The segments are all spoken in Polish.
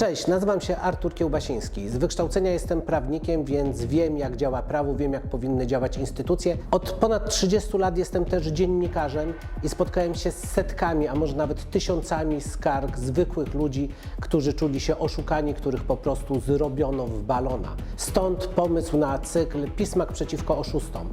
Cześć, nazywam się Artur Kiełbasiński. Z wykształcenia jestem prawnikiem, więc wiem jak działa prawo, wiem jak powinny działać instytucje. Od ponad 30 lat jestem też dziennikarzem i spotkałem się z setkami, a może nawet tysiącami skarg zwykłych ludzi, którzy czuli się oszukani, których po prostu zrobiono w balona. Stąd pomysł na cykl Pismak przeciwko oszustom.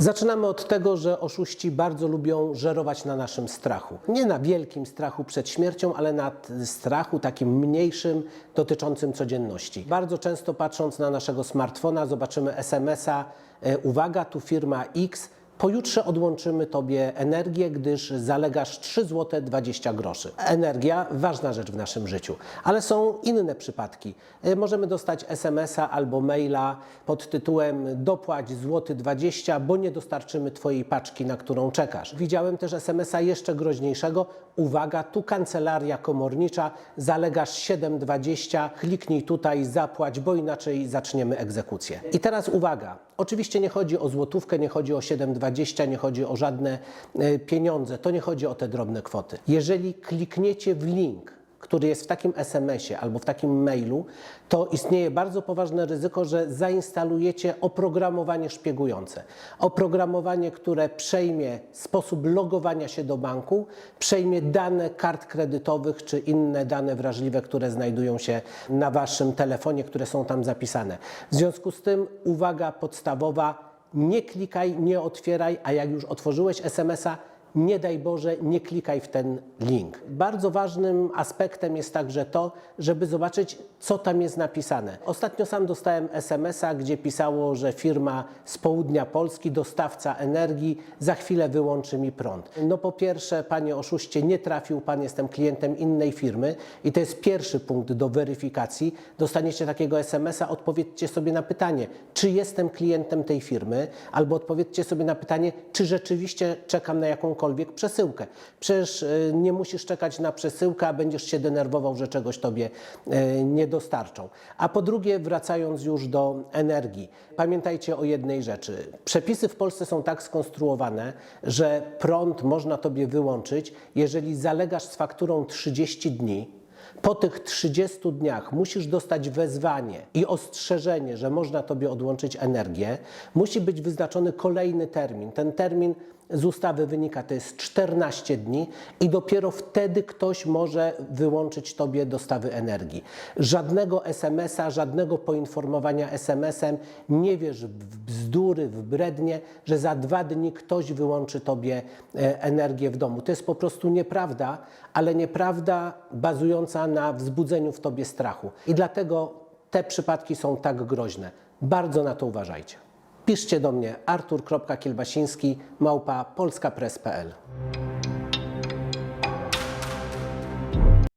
Zaczynamy od tego, że oszuści bardzo lubią żerować na naszym strachu. Nie na wielkim strachu przed śmiercią, ale na strachu takim mniejszym, dotyczącym codzienności. Bardzo często patrząc na naszego smartfona, zobaczymy SMS-a, e, uwaga, tu firma X, Pojutrze odłączymy Tobie energię, gdyż zalegasz 3 zł 20 groszy. Energia ważna rzecz w naszym życiu, ale są inne przypadki. E, Możemy dostać SMS-a albo maila pod tytułem dopłać złoty 20, bo nie dostarczymy Twojej paczki, na którą czekasz. Widziałem też SMS-a jeszcze groźniejszego. Uwaga, tu kancelaria komornicza, zalegasz 7,20, kliknij tutaj, zapłać, bo inaczej zaczniemy egzekucję. I teraz uwaga, oczywiście nie chodzi o złotówkę, nie chodzi o 7,20, nie chodzi o żadne e, pieniądze, to nie chodzi o te drobne kwoty. Jeżeli klikniecie w link, który jest w takim SMS-ie albo w takim mailu, to istnieje bardzo poważne ryzyko, że zainstalujecie oprogramowanie szpiegujące. Oprogramowanie, które przejmie sposób logowania się do banku, przejmie dane kart kredytowych czy inne dane wrażliwe, które znajdują się na waszym telefonie, które są tam zapisane. W związku z tym uwaga podstawowa, nie klikaj, nie otwieraj, a jak już otworzyłeś SMS-a, nie daj Boże, nie klikaj w ten link. Bardzo ważnym aspektem jest także to, żeby zobaczyć, co tam jest napisane. Ostatnio sam dostałem SMS-a, gdzie pisało, że firma z południa Polski, dostawca energii, za chwilę wyłączy mi prąd. No po pierwsze, panie oszuście, nie trafił pan, jestem klientem innej firmy i to jest pierwszy punkt do weryfikacji. Dostaniecie takiego SMS-a, odpowiedzcie sobie na pytanie, czy jestem klientem tej firmy, albo odpowiedzcie sobie na pytanie, czy rzeczywiście czekam na jakąkolwiek przesyłkę. Przecież y, nie musisz czekać na przesyłkę, a będziesz się denerwował, że czegoś tobie y, nie dostarczą. A po drugie, wracając już do energii, pamiętajcie o jednej rzeczy. Przepisy w Polsce są tak skonstruowane, że prąd można tobie wyłączyć, jeżeli zalegasz z fakturą 30 dni, po tych 30 dniach musisz dostać wezwanie i ostrzeżenie, że można Tobie odłączyć energię. Musi być wyznaczony kolejny termin. Ten termin z ustawy wynika, to jest 14 dni i dopiero wtedy ktoś może wyłączyć Tobie dostawy energii. Żadnego SMS-a, żadnego poinformowania SMS-em, nie wierz w bzdury, w brednie, że za dwa dni ktoś wyłączy Tobie e, energię w domu. To jest po prostu nieprawda, ale nieprawda bazująca na wzbudzeniu w Tobie strachu. I dlatego te przypadki są tak groźne. Bardzo na to uważajcie. Piszcie do mnie artur.kielbasiński małpa polskapress.pl